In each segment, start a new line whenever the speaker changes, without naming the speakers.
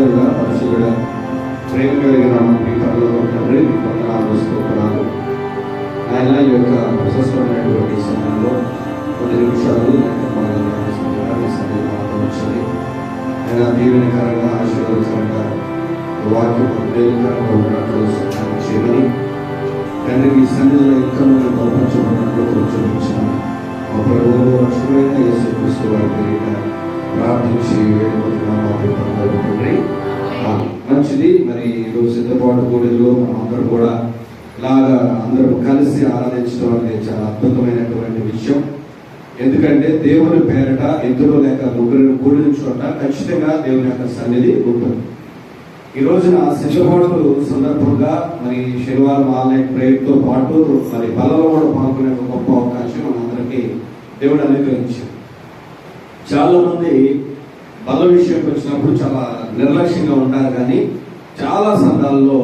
మహాదేవుడ పరిశుద్ధుడ ప్రేమ కలిగిన మీ పనులు తండ్రి మీ వందనాలు స్తోత్రాలు ఆయన యొక్క ప్రశస్తమైన అనేది ఉంటుంది ఈ రోజున సిద్ధపాటు సందర్భంగా మరి శనివారం ఆన్లైన్ ప్రేయర్తో పాటు మరి బలలో కూడా పాల్గొనే ఒక గొప్ప అవకాశం మనందరికీ దేవుడు అనుగ్రహించాడు. చాలా మంది బల విషయంకి వచ్చినప్పుడు చాలా నిర్లక్ష్యంగా ఉంటారు కానీ చాలా సందర్భాల్లో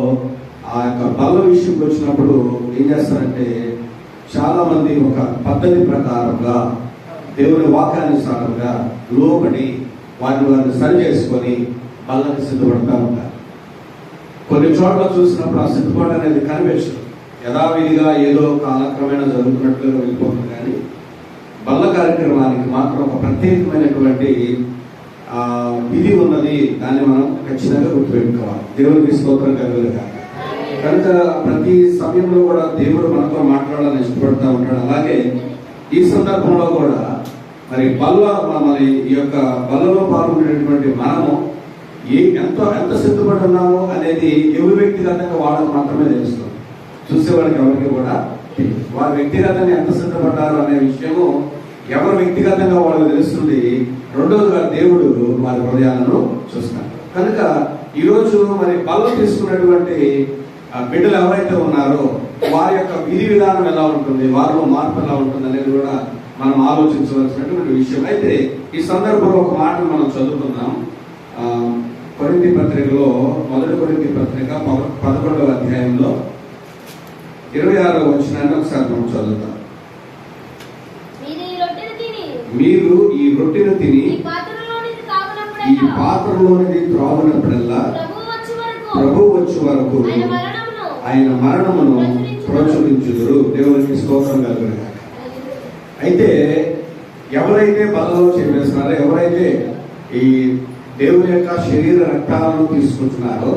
ఆ యొక్క బల విషయంకి వచ్చినప్పుడు ఏం చేస్తారంటే చాలా మంది ఒక పద్ధతి ప్రకారంగా దేవుని వాక్యానుసారంగా లోబడి వారిని వారిని సరి చేసుకొని బల్లని సిద్ధపడతా ఉంటారు. కొన్ని చోట్ల చూసినప్పుడు ఆ సిద్ధపాటు అనేది కనిపించదు. యథావిధిగా ఏదో కాలక్రమేణా జరుగుతున్నట్లుగా వెళ్ళిపోతుంది కానీ బల్ల కార్యక్రమానికి మాత్రం ఒక ప్రత్యేకమైనటువంటి విధి ఉన్నది. దాన్ని మనం ఖచ్చితంగా గుర్తుపెట్టుకోవాలి. దేవుడికి స్తోత్రం కలుగులుగా కనుక ప్రతి సమయంలో కూడా దేవుడు మనతో మాట్లాడాలని ఇష్టపడుతూ ఉంటాడు. అలాగే ఈ సందర్భంలో కూడా మరి బల్ల మరి ఈ యొక్క బల్లలో పాల్గొనేటువంటి మనము ఏ ఎంత ఎంత సిద్ధపడి ఉన్నామో అనేది ఎవరి వ్యక్తిగతంగా వాళ్ళకు మాత్రమే తెలుస్తుంది చూసేవాడికి ఎవరికి కూడా తెలియదు. వారు వ్యక్తిగతంగా ఎంత సిద్ధపడ్డారు అనే విషయము ఎవరు వ్యక్తిగతంగా వాళ్ళకి తెలుస్తుంది రెండోదిగా దేవుడు వారి హృదయాలను చూస్తాడు కనుక ఈరోజు మరి బల్ల తీసుకున్నటువంటి ఆ బిడ్డలు ఎవరైతే ఉన్నారో వారి యొక్క విధి విధానం ఎలా ఉంటుంది వారిలో మార్పు ఎలా ఉంటుంది అనేది కూడా మనం ఆలోచించవలసినటువంటి విషయం. అయితే ఈ సందర్భంలో ఒక మాట మనం చదువుకుందాం. ఆ, కొరింథీ పత్రికలో మొదటి కొరింథీ పత్రిక పద- పదకొండవ అధ్యాయంలో ఇరవై ఆరో వచ్చినాన్ని ఒకసారి మనం చదువుతాం.
మీరు ఈ రొట్టెను తిని
ఈ
పాత్రలోనిది
త్రాగునప్పుడల్లా ప్రభు వచ్చే వరకు.
ఆయన మరణమును
ప్రోత్సహించుదురు దేవునికి స్తోత్రం కలుగును అయితే ఎవరైతే బలలో చేపేస్తున్నారో ఎవరైతే ఈ దేవుని యొక్క శరీర రక్తాలను తీసుకుంటున్నారో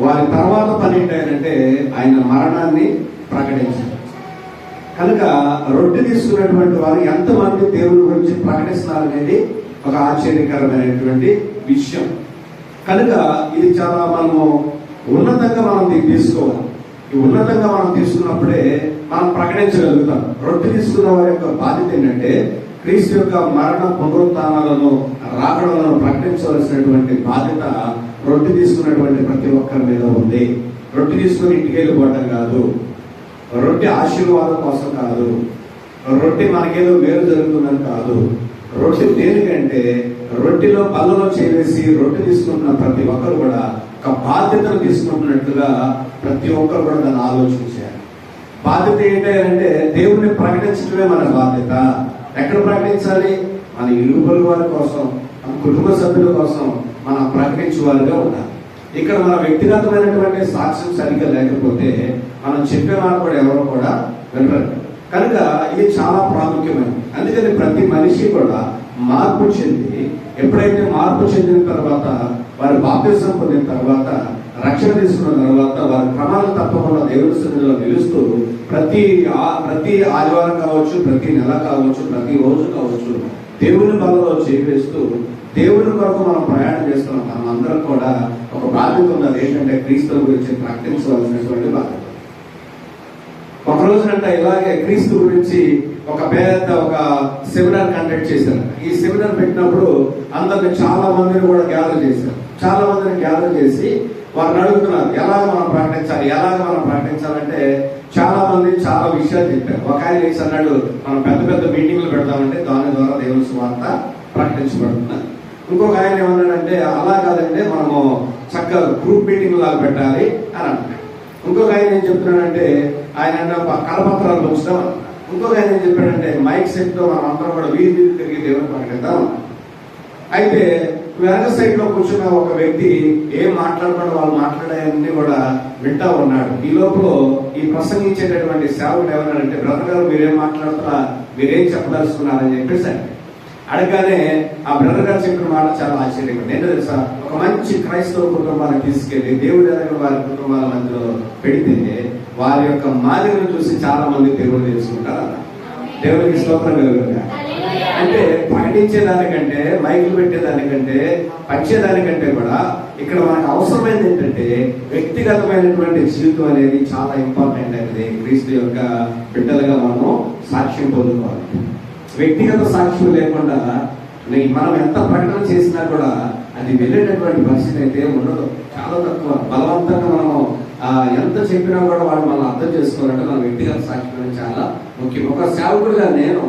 వారి తర్వాత పని ఏంటంటే ఆయన మరణాన్ని ప్రకటించారు. కనుక రొట్టె తీసుకున్నటువంటి వారు ఎంతమంది దేవుని గురించి ప్రకటిస్తున్నారు అనేది ఒక ఆశ్చర్యకరమైనటువంటి విషయం. కనుక ఇది చాలా మనము ఉన్నతంగా మనం తీసుకోవాలి. ఈ ఉన్నతంగా మనం తీసుకున్నప్పుడే మనం ప్రకటించగలుగుతాం. రొట్టె తీసుకున్న వారి యొక్క బాధ్యత ఏంటంటే క్రీస్తు యొక్క మరణ పునరుత్నాలను రాకడలను ప్రకటించవలసినటువంటి బాధ్యత రొట్టె తీసుకున్నటువంటి ప్రతి ఒక్కరి మీద ఉంది. రొట్టె తీసుకుని ఇంటికి వెళ్ళిపోవటం కాదు. రొట్టె ఆశీర్వాదం కోసం కాదు. రొట్టె మనకేదో మేలు జరుగుతుందని కాదు. రొట్టె దేనికంటే రొట్టెలో పళ్ళలో చేరేసి రొట్టె తీసుకుంటున్న ప్రతి ఒక్కరు కూడా ఒక బాధ్యతను తీసుకుంటున్నట్లుగా ప్రతి ఒక్కరు కూడా దాన్ని ఆలోచించారు బాధ్యత ఏంటంటే దేవుణ్ణి ప్రకటించడమే మన బాధ్యత. ఎక్కడ ప్రకటించాలి? మన ఇరుగుల వారి కోసం మన కుటుంబ సభ్యుల కోసం మనం ప్రకటించేవారుగా ఉండాలి. ఇక్కడ మన వ్యక్తిగతమైనటువంటి సాక్ష్యం సరిగ్గా లేకపోతే మనం చెప్పే మాట కూడా ఎవరు కూడా వినరు. కనుక ఇది చాలా ప్రాముఖ్యమైనది. అందుకని ప్రతి మనిషి కూడా మార్పు చెంది ఎప్పుడైతే మార్పు చెందిన తర్వాత వారి బాప్యసం పొందిన తర్వాత రక్షణ తీసుకున్న తర్వాత వారి క్రమాలు తప్పకుండా దేవుని సన్నిధిలో నిలుస్తూ ప్రతి ప్రతి ఆదివారం కావచ్చు ప్రతి నెల కావచ్చు ప్రతి రోజు కావచ్చు దేవుని బలలో చేవేస్తూ దేవుని కొరకు మనం ప్రయాణం చేస్తున్నాం. మనం అందరం కూడా ఒక బాధ్యత ఉన్నది ఏంటంటే క్రీస్తు గురించి ప్రకటించవలసినటువంటి బాధ్యత. ఒక రోజునంట ఇలాగే క్రీస్తు గురించి ఒక పేద ఒక సెమినార్ కండక్ట్ చేశారు. ఈ సెమినార్ పెట్టినప్పుడు అందరిని చాలా మందిని కూడా గ్యాదర్ చేశారు. చాలా మందిని గ్యాదర్ చేసి వారిని అడుగుతున్నారు ఎలాగ మనం ప్రకటించాలి ఎలాగ మనం ప్రకటించాలంటే చాలా మంది చాలా విషయాలు చెప్పారు. ఒక ఆయన వేసి అన్నాడు మనం పెద్ద పెద్ద మీటింగ్లు పెడతామంటే దాని ద్వారా దేవుని సువార్త ప్రకటించబడుతున్నారు ఇంకొక ఆయన ఏమన్నాడంటే అలా కాదంటే మనము చక్కగా గ్రూప్ మీటింగ్ లాగా పెట్టాలి అని అంటున్నాడు ఇంకొక ఆయన ఏం చెప్తున్నాడంటే ఆయన కరపత్రాలు పంచుతాం ఇంకొక ఆయన ఏం చెప్పాడంటే మైక్ సెట్తో మనం అందరం కూడా వీధి తిరిగి దేవుని ప్రకటిద్దాం అయితే వెనక సైడ్లో కూర్చున్న ఒక వ్యక్తి ఏం మాట్లాడకుండా వాళ్ళు మాట్లాడాయని కూడా వింటా ఉన్నాడు. ఈ లోపల ఈ ప్రసంగించేటటువంటి సేవకుడు ఏమన్నాడంటే బ్రదర్ గారు మీరేం మాట్లాడుతున్నా మీరేం చెప్పదలుచుకున్నారని చెప్పేసి అడిగాడు. అడగగానే ఆ బ్రదర్ గారు చెప్పిన మాట చాలా ఆశ్చర్యంగా నేను తెలుసా? ఒక మంచి క్రైస్తవ కుటుంబాన్ని తీసుకెళ్ళి దేవుడి దగ్గర వారి కుటుంబాల మధ్యలో పెడితే వారి యొక్క మాదిరిని చూసి చాలా మంది దేవుడు తెలుసుకుంటారు అన్న దేవుడికి స్తోత్రం కలుగుతుంది. అంటే ప్రకటించేదానికంటే మైకులు పెట్టేదానికంటే పంచేదానికంటే కూడా ఇక్కడ మనకు అవసరమైనది ఏంటంటే వ్యక్తిగతమైనటువంటి జీవితం అనేది చాలా ఇంపార్టెంట్ అనేది క్రీస్తు యొక్క బిడ్డలుగా మనము సాక్ష్యం పొందుకోవాలి. వ్యక్తిగత సాక్ష్యం లేకుండా మనం ఎంత ప్రకటన చేసినా కూడా అది వెళ్ళేటటువంటి పరిస్థితి అయితే ఉండదు. చాలా తక్కువ. బలవంతంగా మనము ఎంత చెప్పినా కూడా వాళ్ళు మనం అర్థం చేసుకోవాలంటే మన వ్యక్తిగత సాక్ష్యం చాలా ముఖ్యం. ఒక సేవకుడిగా నేను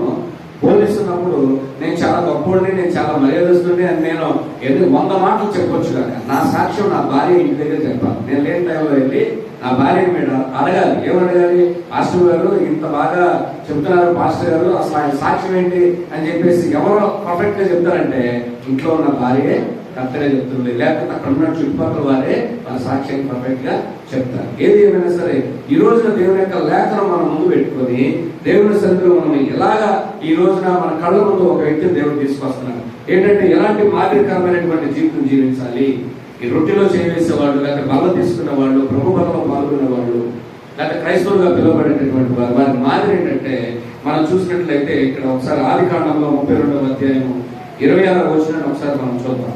పోలీసున్నప్పుడు నేను చాలా గొప్పవాడిని నేను చాలా మర్యాదస్తుడిని అని నేను ఎన్ని వంద మాటలు చెప్పొచ్చు కానీ నా సాక్ష్యం నా భార్య ఇంటి దగ్గర చెప్పాలి. నేను లేని టైంలో వెళ్ళి ఆ భార్య మీద అడగాలి. ఏమడగాలి పాస్టర్ గారు ఇంత బాగా చెప్తున్నారు పాస్టర్ గారు. అసలు ఆయన సాక్ష్యం ఏంటి అని చెప్పేసి ఎవరో పర్ఫెక్ట్గా చెప్తారంటే ఇంట్లో ఉన్న భార్యే కరెక్ట్గా చెప్తుంది. లేకపోతే అక్కడ ఉన్న చుట్టుపక్కల వారే వాళ్ళ సాక్ష్యం పర్ఫెక్ట్గా చెప్తారు. ఏది ఏమైనా సరే ఈ రోజున దేవుని యొక్క లేఖను మనం ముందు పెట్టుకొని దేవుని సన్నిధిలో మనం ఎలాగా ఈ రోజున మన కళ్ళ ముందు ఒక వ్యక్తిని దేవుడు తీసుకొస్తున్నాడు? ఏంటంటే ఎలాంటి మాదిరికరమైనటువంటి జీవితం జీవించాలి? ఈ రొట్టెలో చేయవేసేవాళ్ళు లేకపోతే బల్ల తీసుకున్న వాళ్ళు ప్రభు బలంలో పాల్గొన్న వాళ్ళు లేకపోతే క్రైస్తవులుగా పిలువబడేటటువంటి వారు వారి మాదిరి ఏంటంటే మనం చూసినట్లయితే ఇక్కడ ఒకసారి ఆది కాండంలో ముప్పై రెండవ అధ్యాయము ఇరవై ఆరో వచ్చిన ఒకసారి మనం చూద్దాం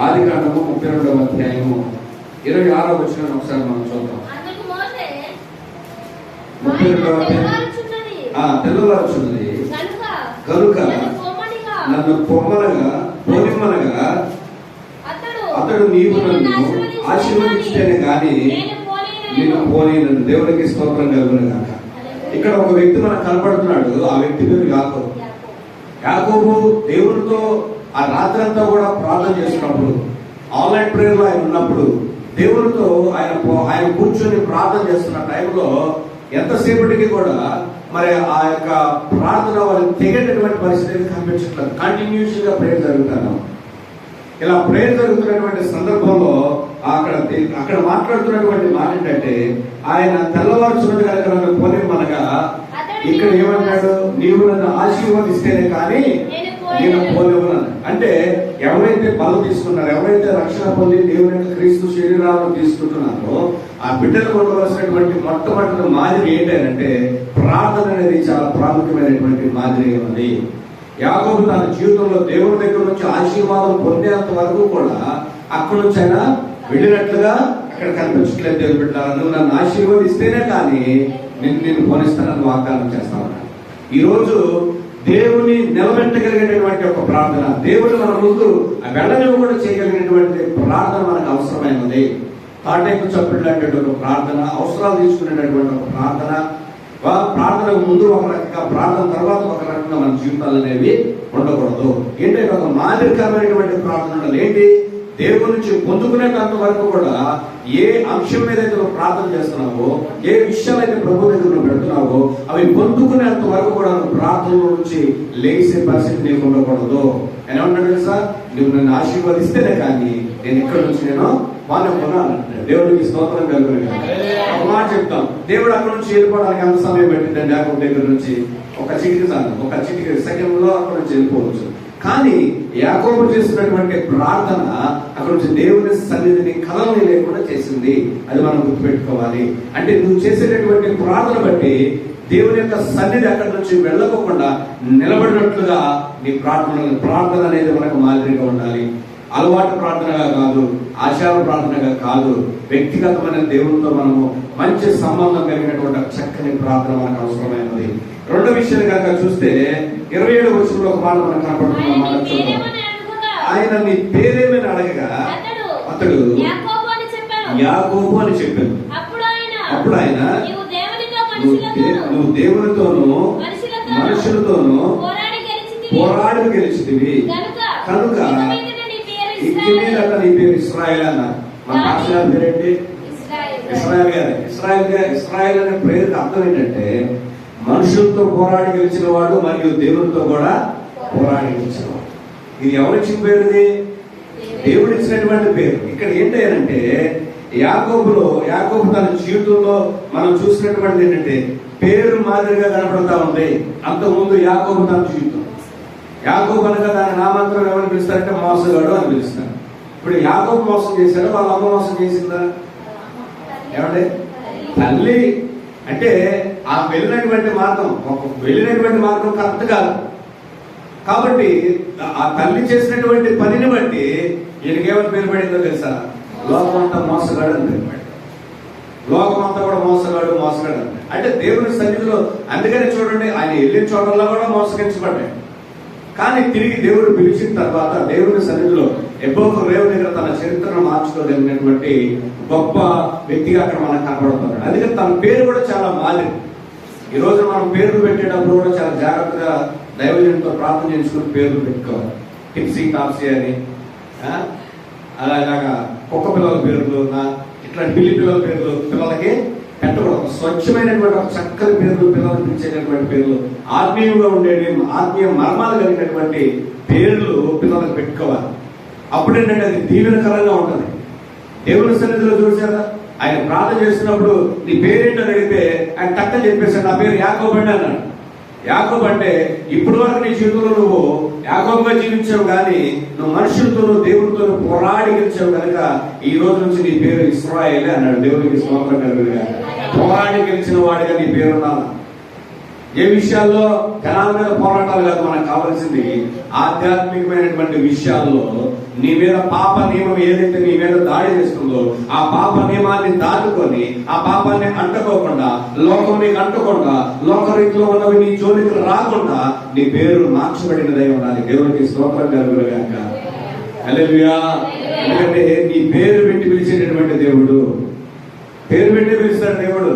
ఆది కాండము ముప్పై రెండవ అధ్యాయము ఇరవై ఆరో వచ్చిన ఒకసారి మనం చూద్దాం ముప్పై రెండవ అధ్యాయం.
తెల్లవారుచున్నది.
ఆ తెల్లవారుచున్నది
కనుక నన్ను పొమ్మనిగా
పోనిమ్మనగా
అతడు
నీవు
నన్ను ఆశీర్వదించుటకు
కానీ
నేను పోలేనని.
దేవునికి స్తోత్రం కలుగును కాక ఇక్కడ ఒక వ్యక్తి మనకు కనపడుతున్నాడు. ఆ వ్యక్తి పేరు యాకోబు. యాకోబు దేవునితో ఆ రాత్రంతా కూడా ప్రార్థన చేస్తున్నప్పుడు ఆన్లైన్ ప్రేయర్లో ఆయన ఉన్నప్పుడు దేవునితో ఆయన ఆయన కూర్చొని ప్రార్థన చేస్తున్న టైంలో ఎంతసేపటికి కూడా మరి ఆ యొక్క ప్రార్థన వాళ్ళకి తెగేటటువంటి పరిస్థితి కనిపించట్లేదు. కంటిన్యూస్గా ప్రేయర్ జరుగుతాను. ఇలా ప్రేయర్ జరుగుతున్నటువంటి సందర్భంలో అక్కడ అక్కడ మాట్లాడుతున్నటువంటి మాట ఏంటంటే ఆయన తెల్లవారుచున్నది కనుక నన్ను పోనిమ్మనగా ఇక్కడ ఏమన్నాడు? నీవు నన్ను ఆశీర్వదిస్తేనే కానీ నేను పోలేవు అంటే ఎవరైతే బలం తీసుకున్నారో ఎవరైతే రక్షణ పొంది దేవుని యొక్క క్రీస్తు శరీరాలను తీసుకుంటున్నారో ఆ బిడ్డలు ఉండవలసినటువంటి మొట్టమొదటి మాదిరి ఏంటంటే ప్రార్థన అనేది చాలా ప్రాముఖ్యమైనటువంటి మాదిరి ఉన్నది యాకోబు తన జీవితంలో దేవుని దగ్గర నుంచి ఆశీర్వాదం పొందేంత వరకు కూడా అక్కడి నుంచి ఆయన వెళ్ళినట్లుగా అక్కడ కనిపించట్లేదు దేవుని పెట్టాలి నువ్వు నన్ను ఆశీర్వదిస్తేనే కానీ నిన్ను నేను పోనిస్తానని వాగ్దానం చేస్తా ఈరోజు ఈ దేవుని నిలబెట్టగలిగినటువంటి ఒక ప్రార్థన దేవుని మన ముందు వెళ్ళని కూడా చేయగలిగినటువంటి ప్రార్థన మనకు అవసరమైనది. తాటైపు చప్పుడు లాంటి ఒక ప్రార్థన అవసరాలు తీసుకునేటటువంటి ఒక ప్రార్థన ప్రార్థనకు ముందు ఒక రకంగా ప్రార్థన తర్వాత ఒక రకంగా మన జీవితాలు అనేవి ఉండకూడదు. ఏంటంటే ఒక మాదిరికరమైనటువంటి ప్రార్థన ఏంటి? దేవుడి నుంచి పొందుకునేటంత వరకు కూడా ఏ అంశం మీద అయితే నువ్వు ప్రార్థన చేస్తున్నావో ఏ విషయాలైతే ప్రభు దగ్గర నువ్వు పెడుతున్నావో అవి పొందుకునేంత వరకు కూడా నువ్వు ప్రార్థన నుంచి లేచే పరిస్థితి నీకు ఉండకూడదు. అని ఏమంటాడు తెలుసా? నువ్వు నన్ను ఆశీర్వదిస్తేనే కానీ నేను ఇక్కడ నుంచి నేను కొనాలి దేవుడికి స్తోత్రం కలుగును గాక. ఒక మాట చెప్తాం. దేవుడు అక్కడ నుంచి వెళ్ళిపోవడానికి ఎంత సమయం పెట్టిందండి యాకోబు దగ్గర నుంచి ఒక చిటికి ఒక చిటికి సెకండ్లో అక్కడ నుంచి వెళ్ళిపోవచ్చు. కానీ యాకోబు చేసినటువంటి ప్రార్థన అక్కడ నుంచి దేవుని సన్నిధిని కలవని లేకుండా చేసింది. అది మనం గుర్తుపెట్టుకోవాలి. అంటే నువ్వు చేసేటటువంటి ప్రార్థన బట్టి దేవుని యొక్క సన్నిధి అక్కడి నుంచి వెళ్ళకోకుండా నిలబడినట్లుగా నీ ప్రార్థన ప్రార్థన అనేది మనకు మాదిరిగా ఉండాలి. అలవాటు ప్రార్థనగా కాదు ఆచార ప్రార్థనగా కాదు వ్యక్తిగతమైన దేవునితో మనము మంచి సంబంధం కలిగినటువంటి చక్కని ప్రార్థన మనకు అవసరమైనది. రెండో విషయం కనుక చూస్తే ఇరవై ఏడు వచ్చిన ఒక మాట మనకు కనపడుతున్న
ఆయన నీ
చూద్దాం.
పేరేమని అడుగుగా
ఆయన నీ పేరేమని అడగగా
అతడు యాకోబు అని చెప్పాను. అప్పుడు ఆయన
నువ్వు దేవునితోనూ
మనుషులతోను పోరాడి గెలిచితివి. కనుక
కనుక
ఇక మీదట నీ పేరు
ఇస్రాయల్ అన్న. మన గారి పేరేంటి. ఇస్రాయల్. గారు. ఇస్రాయల్ గారు. ఇస్రాయల్ అనే పేరుకి అర్థం ఏంటంటే మనుషులతో పోరాడి గెలిచిన వాడు మరియు దేవునితో కూడా పోరాడి గెలిచిన వాడు. ఇది ఎవరిచ్చిన పేరు ఇది? దేవుడు. ఇచ్చినటువంటి పేరు. ఇక్కడ ఏంటంటే యాకోబులో యాకోబు తన జీవితంలో మనం చూసినటువంటి ఏంటంటే పేరు మాదిరిగా కనపడతా ఉంది. అంతకుముందు యాకోబు తన జీవితం. యాకోబు అనగా దాని నామాంతరం ఎవరు పిలుస్తారంటే మోసగాడు అని పిలుస్తారు. ఇప్పుడు యాకోబు మోసం చేశాడు? వాళ్ళ అమ్మ మోసం చేసిందా? ఏమండి? తల్లి. అంటే ఆ వెళ్ళినటువంటి మార్గం ఒక వెళ్ళినటువంటి మార్గం కరెక్ట్ కాదు. కాబట్టి ఆ తల్లి చేసినటువంటి పనిని బట్టి ఈయనకేమని పేరు పడిందో తెలుసా? లోకం అంతా మోసగాడు అని పేరు పడింది. లోకం అంతా కూడా మోసగాడు మోసగాడు అంటే దేవుని సన్నిధిలో అందుకని చూడండి ఆయన వెళ్ళిన చోటల్లో కూడా మోసగించబడ్డాడు. కానీ తిరిగి దేవుడు పిలిచిన తర్వాత దేవుని సన్నిధిలో ఎబ్బోక రేవు దగ్గర తన చరిత్రను మార్చుకోగలిగినటువంటి గొప్ప వ్యక్తిగా అక్కడ మనకు కనబడుతున్నాడు. అందుకని తన పేరు కూడా చాలా మాదిరి. ఈ రోజు మనం పేర్లు పెట్టేటప్పుడు కూడా చాలా జాగ్రత్తగా దైవజనంతో ప్రార్థన చేసుకుని పేర్లు పెట్టుకోవాలి. టిప్సీ టాప్సీ అని అలాగా కుక్క పిల్లల పేర్లు నా- ఇట్లా పిల్లి పిల్లల పేర్లు పిల్లలకి పెట్టకూడదు. స్వచ్ఛమైనటువంటి ఒక చక్కని పేర్లు పిల్లలకు పిలిచేటటువంటి పేర్లు ఆత్మీయంగా ఉండేవి ఆత్మీయ మర్మాలు కలిగినటువంటి పేర్లు పిల్లలకు పెట్టుకోవాలి. అప్పుడేంటంటే అది దీవెనకరంగా ఉంటుంది. దేవుని సన్నిధిలో చూసారా ఆయన ప్రార్థన చేస్తున్నప్పుడు నీ పేరేంటని అడిగితే ఆయన టక్క చెప్పేశాడు నా పేరు యాకోబ్ అన్నాడు. యాకోబ్ అంటే ఇప్పటి వరకు నీ జీవితంలో నువ్వు యాకోబుగా జీవించావు కానీ నువ్వు మనుషులతోనూ దేవుడితోనూ పోరాడి గెలిచావు కనుక ఈ రోజు నుంచి నీ పేరు ఇస్రాయేలే అన్నాడు. దేవునికి స్తోత్రం కలుగుగా పోరాడి గెలిచిన వాడిగా నీ పేరు ఉన్నాను ఏ విషయాల్లో జనాల మీద పోరాటాలు కాదు మనకు కావాల్సింది ఆధ్యాత్మికమైనటువంటి విషయాల్లో నీ మీద పాప నియమం ఏదైతే నీ మీద దాడి చేస్తుందో ఆ పాప నియమాన్ని దాటుకొని ఆ పాపాన్ని అంటుకోకుండా లోకం నీకు అంటకుండా లోకరీతిలో ఉన్నవి నీ జోలికి రాకుండా నీ పేరు మార్చబడినదై ఉండాలి. దేవునికి స్తోత్రం కలుగురుగాక ఎందుకంటే నీ పేరు పెట్టి పిలిచేటటువంటి దేవుడు. పేరు పెట్టి పిలుస్తాడు దేవుడు.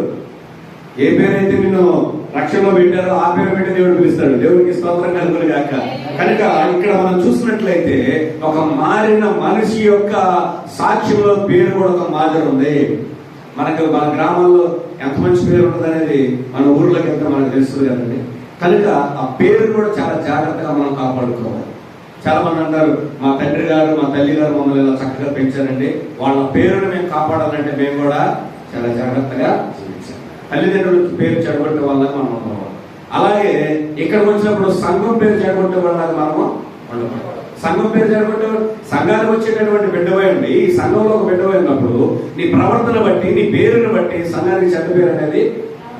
ఏ పేరైతే నిన్ను రక్షణలో పెట్టారో ఆ పేరు పెట్టి దేవుడు పిలుస్తాడు. దేవుడికి స్తోత్రం కలుగులు గాక. కనుక ఇక్కడ మనం చూసినట్లయితే ఒక మారిన మనిషి యొక్క సాక్ష్యంలో పేరు కూడా ఒక మాదిరి ఉంది. మనకు మన గ్రామంలో ఎంత మంచి పేరు ఉంటుంది అనేది మన ఊర్లోకి వెళ్తే మనకు తెలుస్తుంది కదండి. కనుక ఆ పేరు కూడా చాలా జాగ్రత్తగా మనం కాపాడుకోవాలి. చాలా మంది అంటారు మా తండ్రి గారు మా తల్లి గారు మమ్మల్ని ఇలా చక్కగా పెంచారండి. వాళ్ళ పేరును మేము కాపాడాలంటే మేము కూడా చాలా జాగ్రత్తగా తల్లిదండ్రుల పేరు చెడగొట్టడం వల్ల మనం ఉండకూడదు. అలాగే ఇక్కడికి వచ్చినప్పుడు సంఘం పేరు చెడగొట్టడం వల్ల మనము ఉండకూడదు. సంఘం పేరు చెడగొట్టడం సంఘానికి వచ్చేటటువంటి బిడ్డవై ఉండి ఈ సంఘంలో ఒక బిడ్డవై ఉన్నప్పుడు నీ ప్రవర్తన బట్టి నీ పేరుని బట్టి సంఘానికి చెడ్డ పేరు అనేది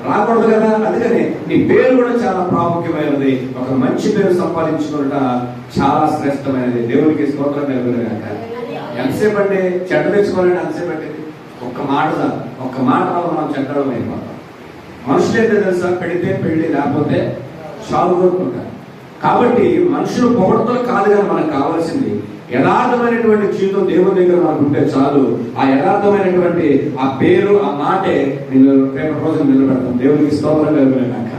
రాకూడదు కదా? అందుకని నీ పేరు కూడా చాలా ప్రాముఖ్యమైనది. ఒక మంచి పేరు సంపాదించుకుంట చాలా శ్రేష్టమైనది. దేవునికి స్తోత్రం కలుగునగాక ఎంతసేపు అంటే చెడ్డ తెచ్చుకోవాలంటే ఎంతసేపు అంటే ఒక్క మాట ఒక్క మాట మనం చెడ్డడం అయిపోతాం. మనుషులు అయితే తెలుసా పెడితే పెళ్ళి లేకపోతే చాలు కోరుకుంటారు. కాబట్టి మనుషులు పొగడతలు కాదు కానీ మనకు కావాల్సింది యథార్థమైనటువంటి జీవితం దేవుని దగ్గర మనకు ఉంటే చాలు. ఆ యథార్థమైనటువంటి ఆ పేరు ఆ మాటే నేను రేపటి రోజు నిలబెడతాం దేవునికి స్తోత్రం కలుగునాక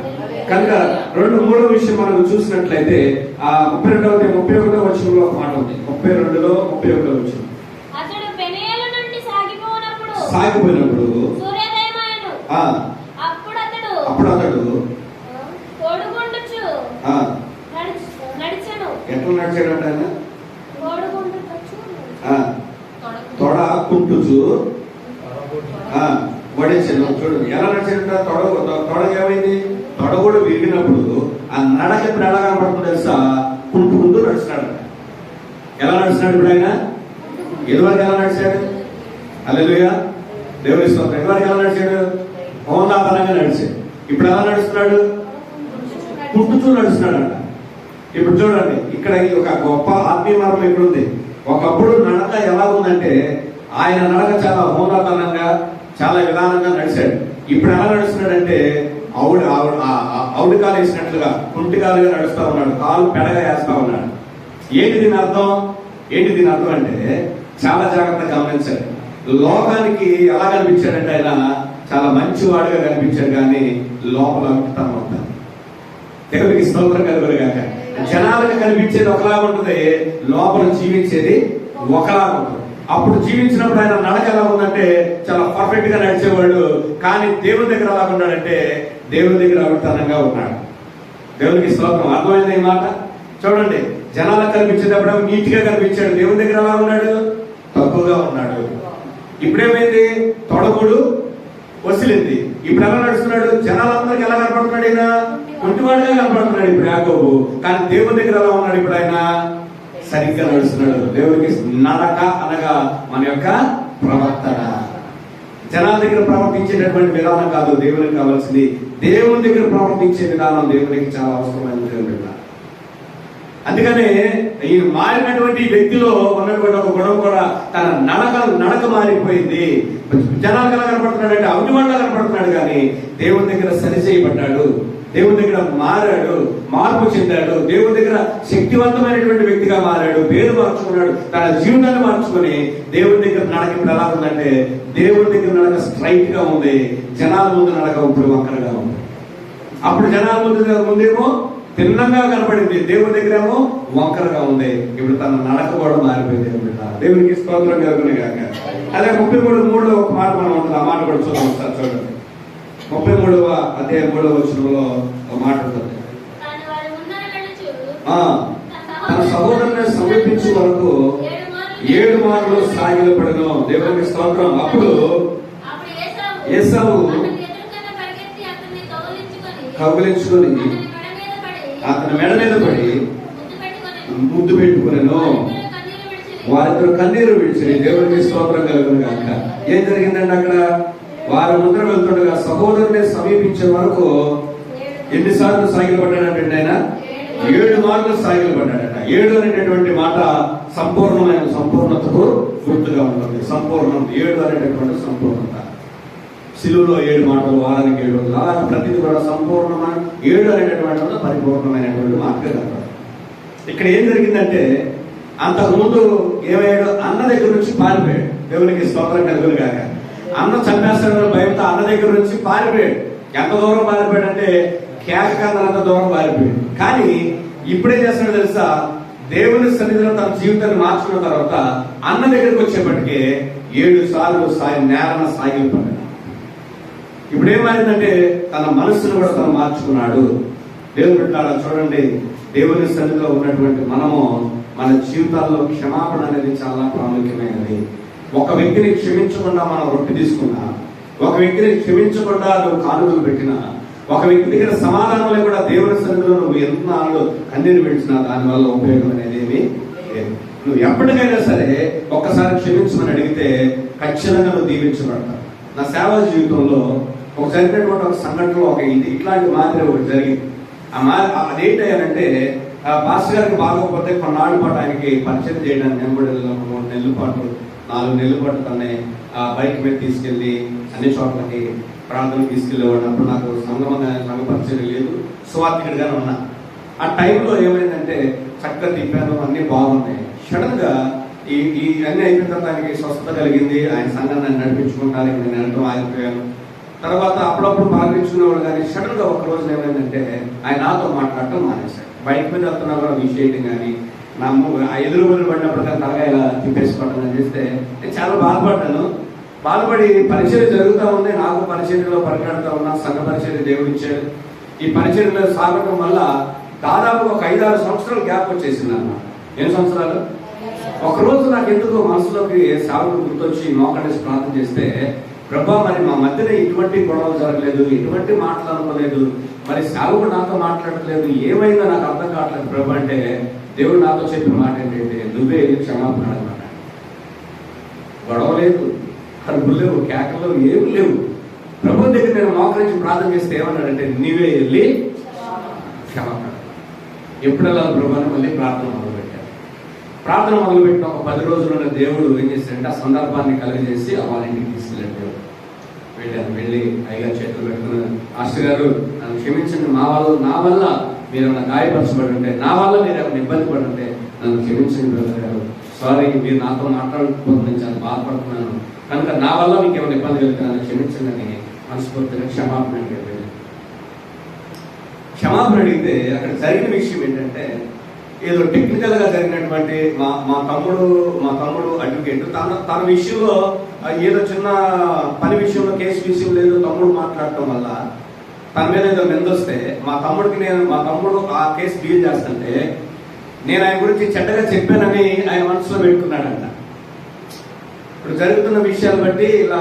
కనుక రెండు మూడో విషయం మనం చూసినట్లయితే ఆ ముప్పై రెండవ ముప్పై ఒకటో వచ్చంలో ఒక మాట ఉంది. ముప్పై రెండులో ముప్పై ఒకటో వచ్చిన సాగిపోయినప్పుడు
సూర్యోదయమాయను
ఆ
అప్పుడు అతడు
అప్పుడు అతడు ఎట్లా నడిచాడంట ఆయన? తొడ కుంటుచు ఆ, వడించాను చూడు. ఎలా నడిచాడంట? తొడ తొడ ఏమైంది? తొడ కూడా విరిగినప్పుడు ఆ నడక ఇప్పుడు ఎలా కనపడుతుంది తెలుసా? కుంటుకుంటూ నడుస్తున్నాడు ఎలా నడుస్తున్నాడు ఇప్పుడు ఆయన? ఎదువరకు ఎలా నడిచాడు? అల్లెలుగా దేవుని స్తోత్రం. ఎదువరకు ఎలా నడిచాడు? హోందాతనంగా నడిచాడు. ఇప్పుడు ఎలా నడుస్తున్నాడు? పుట్టుతూ నడుస్తున్నాడు అంట. ఇప్పుడు చూడండి ఇక్కడ ఈ ఒక గొప్ప ఆత్మీయ మార్గం ఇక్కడ ఉంది ఒకప్పుడు నడక ఎలా ఉందంటే ఆయన నడక చాలా హోందాతనంగా చాలా విధానంగా నడిచాడు. ఇప్పుడు ఎలా నడుస్తున్నాడంటే ఆవిడ ఆవిడ ఆవిడ కాలు వేసినట్లుగా కుంటి కాలుగా నడుస్తూ ఉన్నాడు కాలు పెడగా వేస్తా ఉన్నాడు. ఏంటి దీని అర్థం? ఏంటి దీని అర్థం అంటే చాలా జాగ్రత్తగా గమనించాడు. లోకానికి ఎలా కనిపించాడంటే ఆయన చాలా మంచివాడుగా కనిపించాడు కానీ లోపల తన ఉంటాడు. దేవునికి స్తోత్రం కలుగురుగాక జనాలకు కనిపించేది ఒకలాగా ఉంటుంది లోపల జీవించేది ఒకలాగా ఉంటుంది. అప్పుడు జీవించినప్పుడు ఆయన నడక ఎలా ఉందంటే చాలా పర్ఫెక్ట్గా నడిచేవాడు కానీ దేవుని దగ్గర ఎలా ఉన్నాడంటే దేవుని దగ్గర అవితనంగా ఉన్నాడు. దేవునికి స్తోత్రం. అర్థమైంది ఈ మాట? చూడండి జనాలకు కనిపించేటప్పుడు నీట్గా కనిపించాడు. దేవుని దగ్గర ఎలా ఉన్నాడు? తక్కువగా ఉన్నాడు. ఇప్పుడేమైంది? తొడగుడు వసిలింది. ఇప్పుడు ఎలా నడుస్తున్నాడు? జనాలందరికి ఎలా కనపడుతున్నాడు ఆయన కుంటివాడుగా కనపడుతున్నాడు ఇప్పుడు యాకోబు. కానీ దేవుని దగ్గర ఎలా ఉన్నాడు ఇప్పుడు ఆయన? సరిగ్గా నడుస్తున్నాడు. దేవునికి నడక అనగా మన యొక్క ప్రవర్తన. జనాల దగ్గర ప్రవర్తించేటటువంటి విధానం కాదు దేవునికి కావాల్సింది. దేవుని దగ్గర ప్రవర్తించే విధానం దేవునికి చాలా అవసరమైనది అందుకనే ఈ మారినటువంటి వ్యక్తిలో ఉన్నటువంటి ఒక గుణం కూడా తన నడక నడక మారిపోయింది. జనాలు ఎలా కనపడుతున్నాడు అంటే అవిటి వాళ్ళ కనపడుతున్నాడు కానీ దేవుని దగ్గర సరి చేయబడ్డాడు దేవుని దగ్గర మారాడు మార్పు చెందాడు. దేవుని దగ్గర శక్తివంతమైనటువంటి వ్యక్తిగా మారాడు పేరు మార్చుకున్నాడు తన జీవితాన్ని మార్చుకొని దేవుని దగ్గర నడక ఇప్పుడు ఎలా ఉందంటే దేవుని దగ్గర నడక స్ట్రైట్గా ఉంది. జనాల ముందు నడక ఇప్పుడు వంకరగా ఉంది. అప్పుడు జనాల ముందు ముందేమో తిన్నంగా కనపడింది దేవుని దగ్గరేమో వంకరగా ఉంది. ఇప్పుడు తన నడక కూడా మారిపోయింది. దేవునికి స్తోత్రం కలుగునే కాక అదే ముప్పై మూడు మూడులో ఒక మాట మనం ఉంటుంది ఆ మాట కూడా చూద్దాం ఒకసారి చూడండి. ముప్పై మూడవ అదే మూడవ వచనంలో ఒక మాట ఉంటుంది.
తాను
సహోదరుని సమీపించే వరకు
ఏడు మార్లు
ఏడు మార్లు సాగిలపడను. దేవునికి స్తోత్రం. అప్పుడు
ఏసావు కౌగిలించుకొని అతని మెడ మీద పడి ముద్దు
పెట్టుకున్నాను పెట్టుకునేను. వారిద్దరు కన్నీరు విడిచి దేవుడికి స్తోత్రం కలుగును కనుక ఏం జరిగిందండి అక్కడ? వారు ముందర వెళ్తుండగా సహోదరుని సమీపించే వరకు ఎన్నిసార్లు సాగిలు పడ్డాడంటే ఆయన? ఏడు మార్లు సాగిలు పడ్డాడట ఏడు అనేటటువంటి మాట సంపూర్ణమైన సంపూర్ణతకు గుర్తుగా ఉంటుంది. సంపూర్ణం. ఏడు అనేటటువంటి సంపూర్ణత. సిలువలో ఏడు మాటలు వారానికి ఏడు రోజులు. అలాగే ప్రతిది కూడా సంపూర్ణమైన ఏడు అనేటటువంటి మాట పరిపూర్ణమైనటువంటి మాటగా ఇక్కడ ఏం జరిగిందంటే అంతకుముందు ఏమయ్యాడు? అన్న దగ్గర నుంచి పారిపోయాడు. దేవునికి స్తోత్రం కలుగులు కాక అన్న చంపేస్తాడని భయంతో అన్న దగ్గర నుంచి పారిపోయాడు. ఎంత దూరం పారిపోయాడు అంటే కేక అంత దూరం పారిపోయాడు. కానీ ఇప్పుడేం చేస్తున్నాడు తెలుసా? దేవుని సన్నిధిలో తన జీవితాన్ని మార్చుకున్న తర్వాత అన్న దగ్గరికి వచ్చేప్పటికే ఏడు సార్లు సాయి నేలన సాగిపోయాడు ఇప్పుడు ఏమైందంటే తన మనస్సును కూడా తను మార్చుకున్నాడు. దేవుడు పెట్టాలా చూడండి దేవుని సన్నిధిలో ఉన్నటువంటి మనము మన జీవితాల్లో క్షమాపణ అనేది చాలా ప్రాముఖ్యమైనది. ఒక వ్యక్తిని క్షమించకుండా మనం రొట్టె తీసుకున్నా ఒక వ్యక్తిని క్షమించకుండా నువ్వు కానుకలు పెట్టినా ఒక వ్యక్తి దగ్గర సమాధానం లేకుండా దేవుని సన్నిధిలో నువ్వు ఎంత నాళ్ళు కన్నీరు పెంచినా దానివల్ల ఉపయోగం అనేది ఏమీ నువ్వు ఎప్పటికైనా సరే ఒక్కసారి క్షమించమని అడిగితే ఖచ్చితంగా నువ్వు దీవించబడతావు. నా సేవా జీవితంలో ఒక జరిగినటువంటి ఒక సంఘటనలో ఒక ఇది ఇట్లాంటి మాదిరి ఒకటి జరిగింది. ఆ మా అదేంటంటే ఆ పాస్టర్ గారికి బాగోకపోతే కొన్నాళ్ళ పాటు ఆయనకి పరిచయం చేయడానికి నేను కూడా మూడు నెలల పాటు నాలుగు నెలల పాటు తనే ఆ బైక్ మీద తీసుకెళ్ళి అన్ని చోట్లకి ప్రాంతాలకు తీసుకెళ్ళేవాడు అప్పుడు నాకు సంఘం సంఘ పరిచయం లేదు. సువార్థికుడిగానే ఉన్నా. ఆ టైంలో ఏమైందంటే చక్కగా తిప్పాను. అన్ని బాగున్నాయి. సడన్గా ఈ ఈ అన్ని అయిపోయిన తర్వాత ఆయనకి స్వస్థత కలిగింది. ఆయన సంఘాన్ని నన్ను ఇంక నేను వెళ్ళడం ఆగిపోయాను. తర్వాత అప్పుడప్పుడు పలకరించుకునేవాడు కానీ సడన్గా ఒక రోజు ఏమైందంటే ఆయన నాతో మాట్లాడటం మానేశాడు. బైక్ మీద వెళ్తున్నా కూడా విషయం కానీ నా ఆ ఎదురు బదులు పడినప్పుడు కానీ తలగా ఇలా తిప్పేసుకోవడం అని చేస్తే నేను చాలా బాధపడ్డాను. బాధపడి పరిచయం జరుగుతూ ఉంది. నాకు పరిచర్యలో పరిగెడుతూ ఉన్నా సంఘ పరిచర్య దేవుడు ఇచ్చాడు ఈ పరిచర్యలో సాగటం వల్ల దాదాపు ఒక ఐదారు సంవత్సరాలు గ్యాప్ వచ్చేసింది అన్న ఎన్ని సంవత్సరాలు? ఒకరోజు నాకు ఎందుకు మనసులోకి సాగుడు గుర్తొచ్చి మోకడేసి ప్రార్థన చేస్తే ప్రభా మరి మా మధ్యన ఇటువంటి గొడవలు జరగలేదు ఎటువంటి మాట్లాడుకోలేదు మరి సాగుడు నాతో మాట్లాడట్లేదు ఏమైందో నాకు అర్థం కావట్లేదు ప్రభా అంటే దేవుడు నాతో చెప్పిన మాట ఏంటంటే నువ్వే క్షమాపణ అనమాట గొడవ లేదు కడుపులు లేవు కేకలు లేవు ఏమి లేవు. ప్రభు దగ్గర నేను మోకరించి ప్రార్థన చేస్తే ఏమన్నాడంటే నీవే వెళ్ళి క్షమాపణ ఎప్పుడు వెళ్ళాలి ప్రభు అని మళ్ళీ ప్రార్థన మొదలు ప్రార్థన మొదలుపెట్టిన ఒక పది రోజుల్లోనే దేవుడు ఏం చేశాడంటే ఆ సందర్భాన్ని కలిగజేసి వాళ్ళ ఇంటికి తీసుకెళ్ళాడు దేవుడు. వెళ్ళాను వెళ్ళి అయ్యగారు చేతులు పెట్టుకుని మాస్టర్ గారు నన్ను క్షమించండి మా వల్ల నా వల్ల మీరు ఏమైనా గాయపరచబడి ఉంటే నా వల్ల మీరు ఏమైనా ఇబ్బంది పడి ఉంటే నన్ను క్షమించండి బ్రదర్ గారు. సారీ మీరు నాతో మాట్లాడకపోతే నేను చాలా బాధపడుతున్నాను. కనుక నా వల్ల మీకు ఏమైనా ఇబ్బంది కలుగుతున్నాను క్షమించండి అని మనస్ఫూర్తిగా క్షమాపణ అడిగారు క్షమాపణ అడిగితే అక్కడ జరిగిన విషయం ఏంటంటే ఏదో టెక్నికల్గా జరిగినటువంటి మా మా తమ్ముడు మా తమ్ముడు అడ్వకేట్ తన తన విషయంలో ఏదో చిన్న పని విషయంలో కేసు విషయంలో ఏదో తమ్ముడు మాట్లాడటం వల్ల తన మీద ఏదో నిందొస్తే మా తమ్ముడికి నేను మా తమ్ముడు ఆ కేసు డీల్ చేస్తుంటే నేను ఆయన గురించి చెడ్డగా చెప్పానని ఆయన మనసులో పెట్టుకున్నాడంట. ఇప్పుడు జరుగుతున్న విషయాలు బట్టి ఇలా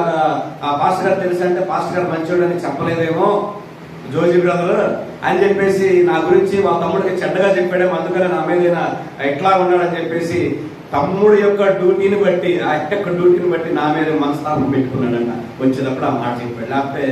ఆ పాస్టర్ గారు తెలుసంటే పాస్టర్ గారు మంచోడని చెప్పలేదేమో జోజీ బ్రదర్ అని చెప్పేసి నా గురించి మా తమ్ముడికి చెడ్డగా చెప్పాడే అందుకనే నా మీద ఎట్లా ఉన్నాడని చెప్పేసి తమ్ముడు యొక్క డ్యూటీని బట్టి ఆ యొక్క డ్యూటీని బట్టి నా మీద మనస్తాపం పెట్టుకున్నాడంట వచ్చేటప్పుడు ఆ మాట చెప్పాడు. లేకపోతే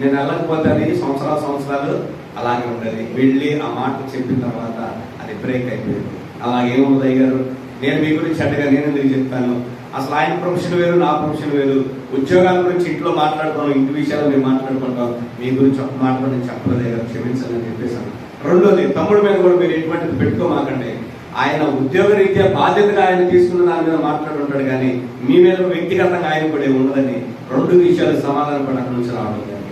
నేను వెళ్ళకపోతే అది సంవత్సరాలు సంవత్సరాలు అలాగే ఉండేది. వెళ్ళి ఆ మాట చెప్పిన తర్వాత అది బ్రేక్ అయిపోయింది. అలాగే అలాగేముంది అయ్యారు నేను మీ గురించి చెడ్డగా నేను ఎందుకు చెప్తాను అసలు ఆయన ప్రొఫెషన్ వేరు నా ప్రొఫెషన్ వేరు. ఉద్యోగాల గురించి ఇంట్లో మాట్లాడుకోవడం ఇంటి విషయాలు మేము మాట్లాడుకుంటాం. మీ గురించి మాట్లాడడం చెప్పలేదు క్షమించాలని అని చెప్పేసాను రెండోది తమ్ముడు మీద కూడా మీరు ఎటువంటిది పెట్టుకోమాకండి. ఆయన ఉద్యోగ రీత్యా బాధ్యతగా ఆయన తీసుకున్న దాని మీద మాట్లాడుంటాడు కానీ మీ మీద వ్యక్తిగతంగా ఆయన కూడా ఉండదని రెండు విషయాలు సమాధానం పడి అక్కడి నుంచి రావడం కానీ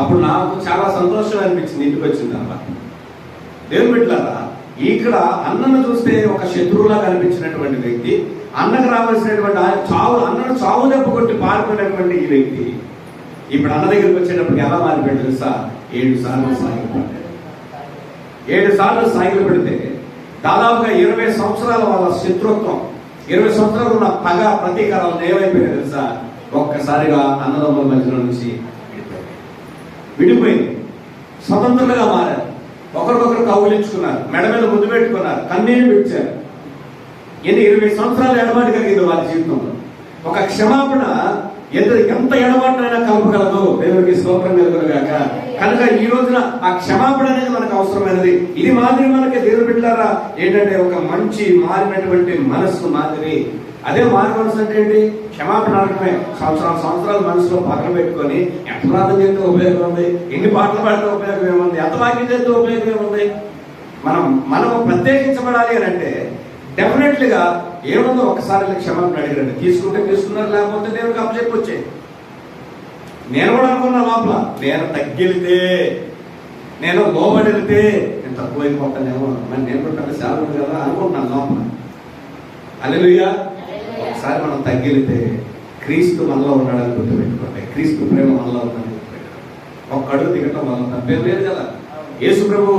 అప్పుడు నాకు చాలా సంతోషం అనిపించింది ఇంటికి వచ్చింది అమ్మ దేవుని బిడ్డలారా ఇక్కడ అన్నను చూస్తే ఒక శత్రువులా కనిపించినటువంటి వ్యక్తి అన్నకు రావాల్సినటువంటి ఆయన చావు అన్నను చావు దెబ్బ కొట్టి పారిపోయినటువంటి ఈ వ్యక్తి ఇప్పుడు అన్న దగ్గరికి వచ్చేటప్పుడు ఎలా మారిపోయాడు తెలుసా? ఏడు సార్లు సాగిలు ఏడు సార్లు సాగిలు పడితే. దాదాపుగా ఇరవై సంవత్సరాల వాళ్ళ శత్రుత్వం ఇరవై సంవత్సరాలు ఉన్న పగ ప్రతీకారాలు ఏమైపోయినాయి తెలుసా? ఒక్కసారిగా అన్నదమ్ముల మధ్యలో నుంచి విడిపోయింది స్వతంత్రులుగా మారారు. ఒకరికొకరు కౌలించుకున్నారు మెడ మీద ముద్దు పెట్టుకున్నారు. కన్నీళ్ళు విడిచారు. ఎన్ని ఇరవై సంవత్సరాలు ఎడబాటు కలిగింది వారి జీవితంలో. ఒక క్షమాపణ ఎంత ఎంత ఎడబాటునైనా కలపగలదు దేవునికి స్తోత్రం కలుగునుగాక. కనుక ఈ రోజున ఆ క్షమాపణ అనేది మనకు అవసరమైనది. ఇది మాదిరి మనకి దేవుడు పెట్టారా ఏంటంటే ఒక మంచి మారినటువంటి మనస్సు మాదిరి. అదే మారి మనసు అంటే ఏంటి? క్షమాపణ అడగమే సంవత్సరాలు సంవత్సరాలు మనసులో పక్కన పెట్టుకొని ఎంత ప్రార్థన చేస్తే ఉపయోగం ఉంది? ఎన్ని పాటలు పాడితే ఉపయోగం ఏముంది ఎంత వాక్యం చేస్తే ఉపయోగం ఏముంది మనం మనం ప్రత్యేకించబడాలి అని అంటే డెఫినెట్లీగా ఏముందో ఒకసారి క్షమాపణ అడిగారండి. తీసుకుంటే తీసుకున్నారు లేకపోతే దేవుడికి అప్పచెప్పొచ్చే నేను కూడా అనుకున్నా లోపల నేను తగ్గిలితే నేను లోబడితే నేను తక్కువైపోతానేమో మరి నేను కూడా పెద్ద సేవ కదా అనుకుంటున్నాను లోపల. అల్లెలుయ్యా ఒకసారి మనం తగ్గిలితే క్రీస్తు మనలో ఉన్నాడని గుర్తుపెట్టుకోండి. క్రీస్తు ప్రేమ మనలో ఉందని ఒక్క అడుగు దిగటం వల్ల తప్పేం లేదు కదా. యేసు ప్రభు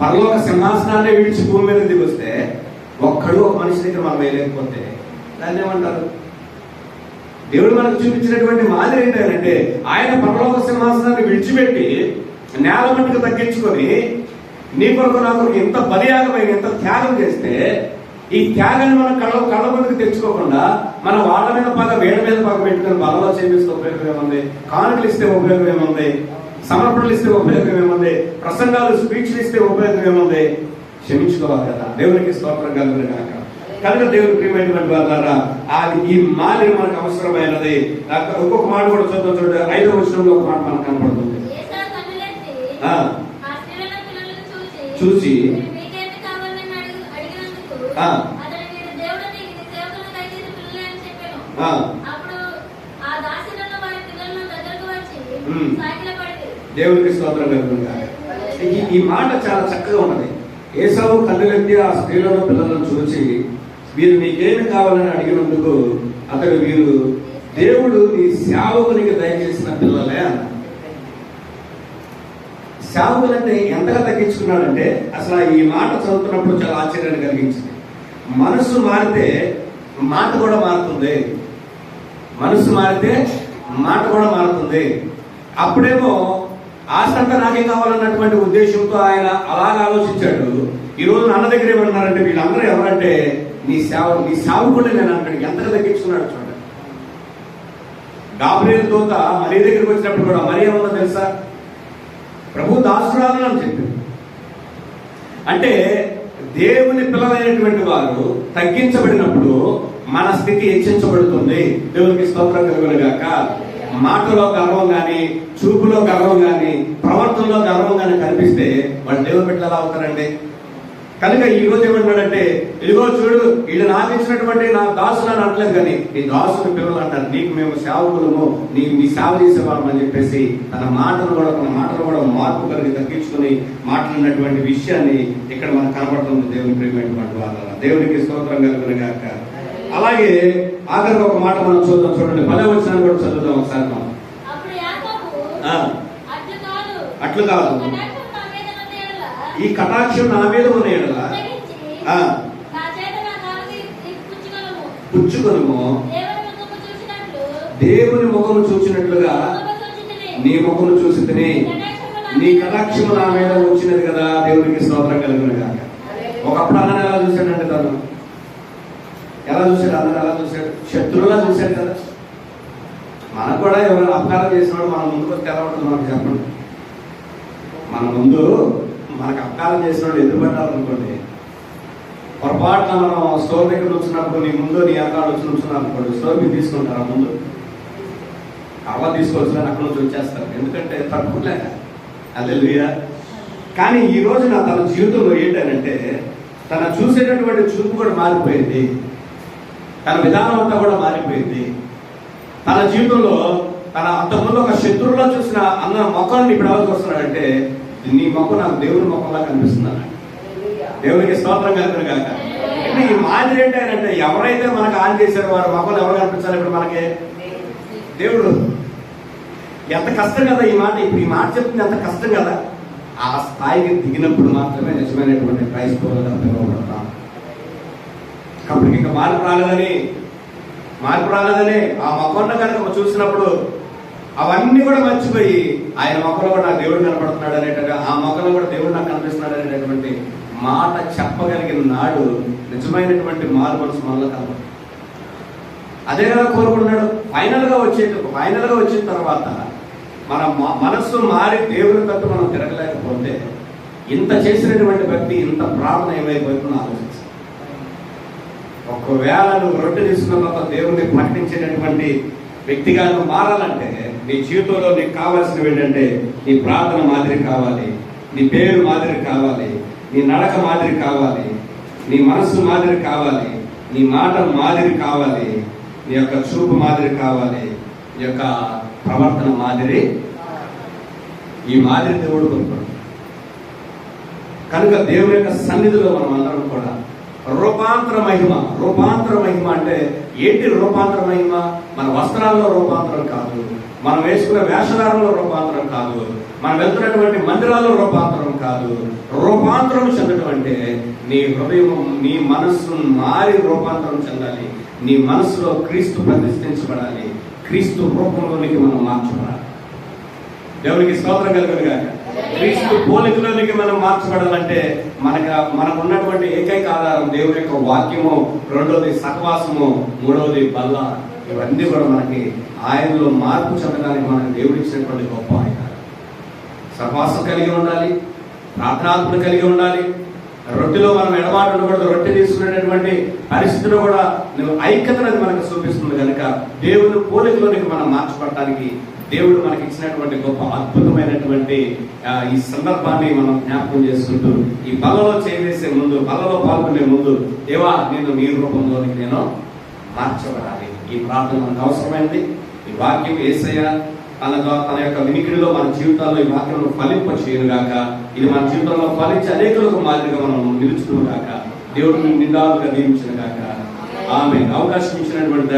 పరలోక సింహాసనాన్ని విడిచి భూమి మీద దిగి వస్తే ఒక్కడు ఒక మనిషి దగ్గర మనం వేయలేకపోతే దాన్ని ఏమంటారు? దేవుడు మనకు చూపించినటువంటి మాదిరి ఏంటంటే ఆయన పరలోక సింహాసనాన్ని విడిచిపెట్టి నేల మట్టుకు తగ్గించుకొని నీ కొరకు నా కొరకు ఎంత బలియాగమైన ఎంత త్యాగం చేస్తే ఈ త్యాగాన్ని మనం కళ్ళ కళ్ళ ముందుకు తెచ్చుకోకుండా మనం వాళ్ళ మీద పగ వేడ మీద పగ పెట్టుకుని బలలో చేపిస్తే ఉపయోగం ఏముంది? కానుకలు ఇస్తే ఉపయోగం ఏముంది? సమర్పణలు ఇస్తే ఉపయోగం ఏముంది? ప్రసంగాలు స్పీచ్లు ఇస్తే ఉపయోగం ఏముంది? క్షమించుకోవాలి కదా దేవునికి స్తోత్రం కలుగును కాక కనుక దేవుని ప్రియమైనటువంటి వాళ్ళారా అది ఈ మాదిరి మనకు అవసరమైనది. ఒక్కొక్క మాట కూడా చూద్దాం చూడండి. ఐదో విషయంలో ఒక మాట మనకు కనపడుతుంది
చూసి
చూసి,
"మీరు మీకేంటి కావాలని అడిగి- అడిగినందుకు
ఆ.
అతడు మీరు దేవుడు
దేవునికి స్తోత్రం కలుగును కాక ఈ ఈ మాట చాలా చక్కగా ఉన్నది. ఏసావు కన్నులెత్తి ఆ స్త్రీలను పిల్లలను చూసి వీరు నీకేమి కావాలని అడిగినందుకు అతడు వీరు దేవుడు నీ సేవకునికి దయచేసిన పిల్లలే అన్నాడు సేవకులంటే ఎంతగా తగ్గించుకున్నాడంటే అసలు ఈ మాట చదువుతున్నప్పుడు చాలా ఆశ్చర్యాన్ని కలిగించింది. మనసు మారితే మాట కూడా మారుతుంది. మనసు మారితే మాట కూడా మారుతుంది. అప్పుడేమో ఆస్తంతా నాకేం కావాలన్నటువంటి ఉద్దేశంతో ఆయన అలాగ ఆలోచించాడు. ఈ రోజు అన్న దగ్గర ఏమన్నారంటే వీళ్ళందరూ ఎవరంటే నీ సేవ నీ సేవకుడే నేను అంటాడు ఎంతగా తగ్గించుకున్నాడు చూడండి. గాబ్రియల్ దూత మరీ దగ్గరికి వచ్చినప్పుడు కూడా మరీ ఏమన్నా తెలుసా? ప్రభు దాసురాలు అని చెప్పింది అంటే దేవుని పిల్లలైనటువంటి వారు తగ్గించబడినప్పుడు మన స్థితి హెచ్చించబడుతుంది. దేవునికి స్తోత్రం కలుగునుగాక. మాటలో గర్వం కానీ చూపులో గర్వం కానీ ప్రవర్తనలో గర్వం కానీ కనిపిస్తే వాళ్ళు దేవుని బిడ్డలు ఎలా అవుతారండి? కనుక ఈ రోజు ఏమంటాడంటే ఇదిగో చూడు వీళ్ళు నాకు ఇచ్చినటువంటి నా దాసులు అని అనట్లేదు కానీ నీ దాసుని పిల్లలు అంటారు నీకు మేము సేవకులము నీ మీ సేవ చేసేవాళ్ళం అని చెప్పేసి తన మాటలు కూడా తన మాటలు కూడా మార్పు కలిగి తగ్గించుకుని మాట్లాడినటువంటి విషయాన్ని ఇక్కడ మనకు కనబడుతుంది దేవుని ప్రేమైనటువంటి వాళ్ళ దేవునికి స్తోత్రం కలుగును గాక. అలాగే ఆఖరికి ఒక మాట మనం చూద్దాం చూడండి. భలే వచ్చిన కూడా చదువుదాం ఒకసారి మనం.
అట్లు కాదు.
ఈ కటాక్షం నా మీద ఉన్న ఎడల
పుచ్చుకొనము. దేవుని ముఖము
ముఖము చూసినట్లుగా. నీ ముఖము చూసి తిని నీ కటాక్షము నా మీద వచ్చినది కదా దేవునికి స్తోత్రం కలిగిన కాక ఒకప్పుడు అన్న ఎలా చూశాడంటే తను? ఎలా చూశాడు అందరు ఎలా చూశాడు శత్రువులా చూశాడు కదా. మనకు కూడా ఎవరైనా అపకారం చేసినప్పుడు మన ముందుకు వస్తే ఎలా ఉంటుంది మనకు చెప్పండి? మన ముందు మనకు అపకారం చేసినప్పుడు ఎదురుపడ్డారనుకోండి పొరపాటున మనం స్టోర్ దగ్గర వచ్చినప్పుడు నీ ముందు నీ అకాడు వచ్చి నుంచున్నారు అనుకోండి స్టోర్ మీరు తీసుకుంటారా ముందు. అవ్వ తీసుకోవచ్చు అక్కడ నుంచి వచ్చేస్తారు. ఎందుకంటే తట్టుకోలేక అల్లెలుయ్యా కానీ ఈ రోజున నా తన జీవితంలో ఏంటంటే తన చూసేటటువంటి చూపు కూడా మారిపోయింది. తన విధానం అంతా కూడా మారిపోయింది. తన జీవితంలో తన అంతకుముందు ఒక శత్రువులో చూసిన అన్న మొక్కల్ని ఇప్పుడు ఎవరు చూస్తున్నాడంటే నీ మొక్క నాకు దేవుని మొక్కలా కనిపిస్తున్నాను దేవునికి స్తోత్రం కలుగును కాక అంటే ఈ మాదిరి ఏంటంటే ఎవరైతే మనకు ఆన్ చేశారో వారి మొక్కలు ఎవరు కనిపించాలి ఇప్పుడు మనకి? దేవుడు. ఎంత కష్టం కదా ఈ మాట. ఇప్పుడు ఈ మాట చెప్తుంది ఎంత కష్టం కదా. ఆ స్థాయికి దిగినప్పుడు మాత్రమే నిజమైనటువంటి క్రైస్తవులుగా పిలువబడతాం అప్పటికి ఇంకా మార్పు రాలేదని మార్పు రాలేదని ఆ మొక్కన్న కనుక చూసినప్పుడు అవన్నీ కూడా మర్చిపోయి ఆయన మొక్కలో కూడా నాకు దేవుడు కనపడుతున్నాడు అనేటగా ఆ మొక్కలో కూడా దేవుడు నాకు కనిపిస్తున్నాడు అనేటటువంటి మాట చెప్పగలిగిన నాడు నిజమైనటువంటి మారు మనసు మనలో కనపడుతుంది. అదే కదా కోరుకుంటున్నాడు. ఫైనల్గా వచ్చే ఫైనల్గా వచ్చిన తర్వాత మన మనస్సు మారి దేవుని తట్టు మనం తిరగలేకపోతే ఇంత చేసినటువంటి వ్యక్తి ఇంత ప్రార్థన ఏమైపోతుందో ఆలోచించాలి ఒకవేళ నువ్వు రొట్టె తీసుకున్న తర్వాత దేవుని ప్రకటించేటటువంటి వ్యక్తిగా నువ్వు మారాలంటే నీ జీవితంలో నీకు కావాల్సినవి ఏంటంటే నీ ప్రార్థన మాదిరి కావాలి నీ పేరు మాదిరి కావాలి నీ నడక మాదిరి కావాలి నీ మనస్సు మాదిరి కావాలి నీ మాట మాదిరి కావాలి నీ యొక్క చూపు మాదిరి కావాలి నీ యొక్క ప్రవర్తన మాదిరి ఈ మాదిరి దేవుడు కొనుక్కోడు కనుక దేవుని యొక్క సన్నిధిలో మనం అందరం కూడా రూపాంతర మహిమ. రూపాంతర మహిమ అంటే ఏంటి రూపాంతర మహిమ? మన వస్త్రాల్లో రూపాంతరం కాదు. మనం వేసుకునే వేషధారంలో రూపాంతరం కాదు. మనం వెళ్తున్నటువంటి మందిరాల్లో రూపాంతరం కాదు. రూపాంతరం చెందడం అంటే నీ హృదయం నీ మనస్సు మారి రూపాంతరం చెందాలి. నీ మనస్సులో క్రీస్తు ప్రతిష్ఠించబడాలి. క్రీస్తు రూపంలోనికి మనం మార్చబడాలి. దేవునికి స్తోత్రం కలుగునుగా క్రీస్తు పోలికలోనికి మనం మార్చబడాలంటే మనకు మనకు ఉన్నటువంటి ఏకైక ఆధారం దేవుని యొక్క వాక్యము రెండోది సహవాసము మూడవది బల్ల. ఇవన్నీ కూడా మనకి ఆయనలో మార్పు చెందడానికి మనకు దేవుడు ఇచ్చినటువంటి గొప్ప ఆయన. సహవాసం కలిగి ఉండాలి ప్రార్థనాత్మను కలిగి ఉండాలి. రొట్టెలో మనం ఎడబాటు ఉండకూడదు. రొట్టె తీసుకునేటటువంటి పరిస్థితిలో కూడా నువ్వు ఐక్యతను అది మనకు చూపిస్తుంది కనుక దేవుని పోలికలోనికి మనం మార్చబడటానికి దేవుడు మనకి ఇచ్చినటువంటి గొప్ప అద్భుతమైనటువంటి ఈ సందర్భాన్ని మనం జ్ఞాపకం చేసుకుంటూ ఈ బలలో చేసే ముందు బలలో పాల్గొనే ముందు దేవా నేను మీ రూపంలోనికి నేను మార్చబడాలి. ఈ ప్రార్థన మనకు అవసరమైనది ఈ వాక్యం ఏసయ్య తన తన యొక్క వినికిడిలో మన జీవితాల్లో ఈ వాక్యం ఫలింప చేయను గాక ఇది మన జీవితంలో ఫలించి అనేకులకు మాదిరిగా మనం నిలుచుకును గాక దేవుడు నిండాలుగా దీవించిన గాక ఆమె అవకాశం ఇచ్చినటువంటి